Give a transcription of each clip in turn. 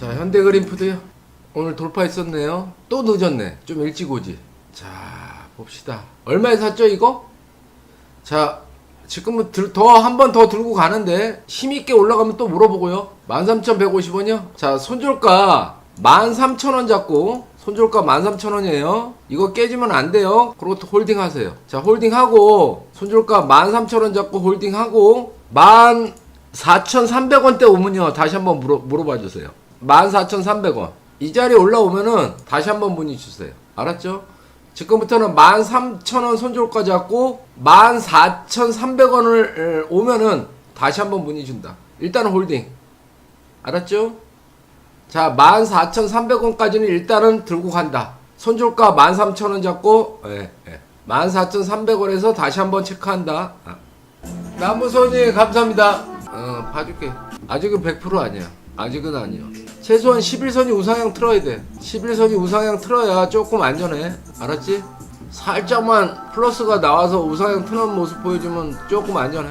자 현대그린푸드요 오늘 돌파했었네요. 또 늦었네. 좀 일찍 오지. 자 봅시다. 얼마에 샀죠 이거? 자 지금은 더 한 번 더 들고 가는데 힘있게 올라가면 또 물어보고요. 13,150원이요? 자 손절가 13,000원 잡고 손절가 13,000원이에요. 이거 깨지면 안 돼요. 그리고 또 홀딩 하세요. 자 홀딩하고 손절가 13,000원 잡고 홀딩하고 14,300원대 오면요. 다시 한번 물어, 물어봐 주세요 14,300원 이 자리에 올라오면은 다시 한번 문의 주세요 알았죠? 지금부터는 13,000원 손절가 잡고 14,300원을 오면은 다시 한번 문의 준다 일단은 홀딩 알았죠? 자 14,300원까지는 일단은 들고 간다 손절가 13,000원 잡고 예, 예. 14,300원에서 다시 한번 체크한다 아. 나무선이 감사합니다. 어, 봐줄게. 아직은 100% 아니야. 아직은 아니요. 최소한 11선이 우상향 틀어야 돼. 11선이 우상향 틀어야 조금 안전해. 알았지? 살짝만 플러스가 나와서 우상향 트는 모습 보여주면 조금 안전해.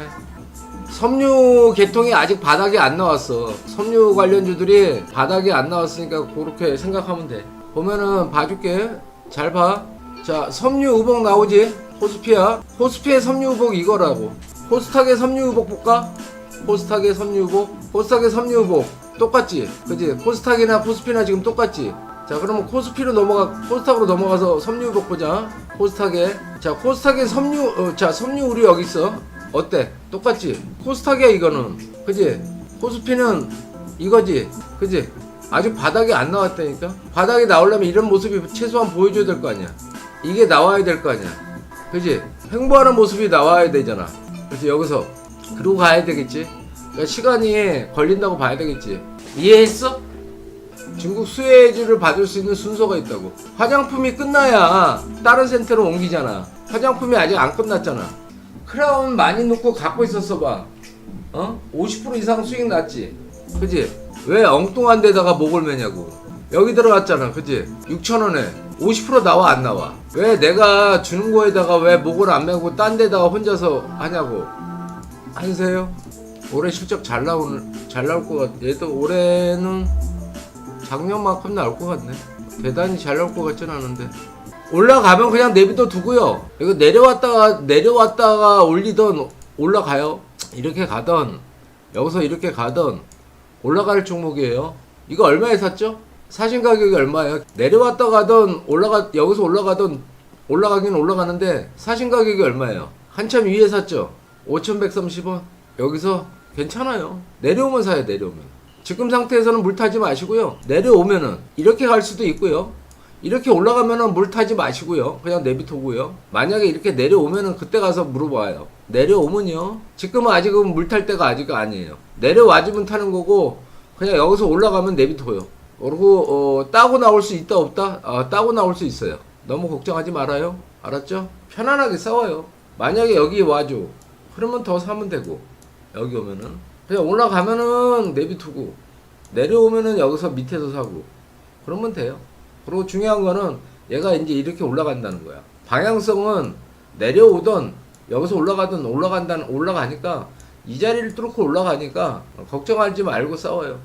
섬유 계통이 아직 바닥에 안 나왔어. 섬유 관련주들이 바닥에 안 나왔으니까 그렇게 생각하면 돼. 보면은 봐줄게. 잘 봐. 자, 섬유 우복 나오지? 호스피아. 호스피의 섬유 우복 이거라고. 호스탁의 섬유 우복 볼까? 호스탁의 섬유 우복. 호스탁의 섬유 우복. 똑같지? 그지? 호스탁이나 포스피나 지금 똑같지? 자, 그러면 코스피로 넘어가, 코스탁으로 넘어가서 섬유 우복 보자. 코스탁의. 자, 코스탁의 섬유, 어, 자, 섬유 우리 여기 있어. 어때? 똑같지? 코스탁이야, 이거는. 그지? 코스피는 이거지? 그지? 아직 바닥이 안 나왔다니까? 바닥이 나오려면 이런 모습이 최소한 보여줘야 될 거 아니야? 이게 나와야 될 거 아니야? 그지? 횡보하는 모습이 나와야 되잖아. 그래서 여기서 그러고 가야 되겠지? 그러니까 시간이 걸린다고 봐야 되겠지? 이해했어? 중국 수혜주를 받을 수 있는 순서가 있다고. 화장품이 끝나야 다른 센터로 옮기잖아. 화장품이 아직 안 끝났잖아. 크라운 많이 넣고 갖고 있었어 봐. 어? 50% 이상 수익 났지. 그지? 왜 엉뚱한 데다가 목을 매냐고. 여기 들어왔잖아. 그지? 6천원에 50% 나와 안 나와? 왜 내가 주는 거에다가 왜 목을 안 매고 딴 데다가 혼자서 하냐고. 하세요. 올해 실적 잘 나오는 잘 나올 것 같. 얘도 올해는 작년만큼 나올 것 같네. 대단히 잘 나올 것 같진 않은데. 올라가면 그냥 내비둬 두고요. 이거 내려왔다가 내려왔다가 올리던 올라가요. 이렇게 가던 여기서 이렇게 가던 올라갈 종목이에요. 이거 얼마에 샀죠? 사신 가격이 얼마예요? 내려왔다 가던 올라가 여기서 올라가던 올라가긴 올라가는데 사신 가격이 얼마예요? 한참 위에 샀죠? 5,130원. 여기서 괜찮아요. 내려오면 사요, 내려오면. 지금 상태에서는 물 타지 마시고요. 내려오면은 이렇게 갈 수도 있고요. 이렇게 올라가면은 물 타지 마시고요. 그냥 내비두고요. 만약에 이렇게 내려오면은 그때 가서 물어봐요. 내려오면요. 지금은 아직은 물 탈 때가 아직 아니에요. 내려와주면 타는 거고 그냥 여기서 올라가면 내비둬요. 그리고 어, 따고 나올 수 있다 없다? 아, 따고 나올 수 있어요. 너무 걱정하지 말아요. 알았죠? 편안하게 싸워요. 만약에 여기 와줘. 그러면 더 사면 되고 여기 오면은 그냥 올라가면은 내비두고 내려오면은 여기서 밑에서 사고 그러면 돼요. 그리고 중요한 거는 얘가 이제 이렇게 올라간다는 거야. 방향성은 내려오던 여기서 올라가든 올라간다는 올라가니까 이 자리를 뚫고 올라가니까 걱정하지 말고 싸워요.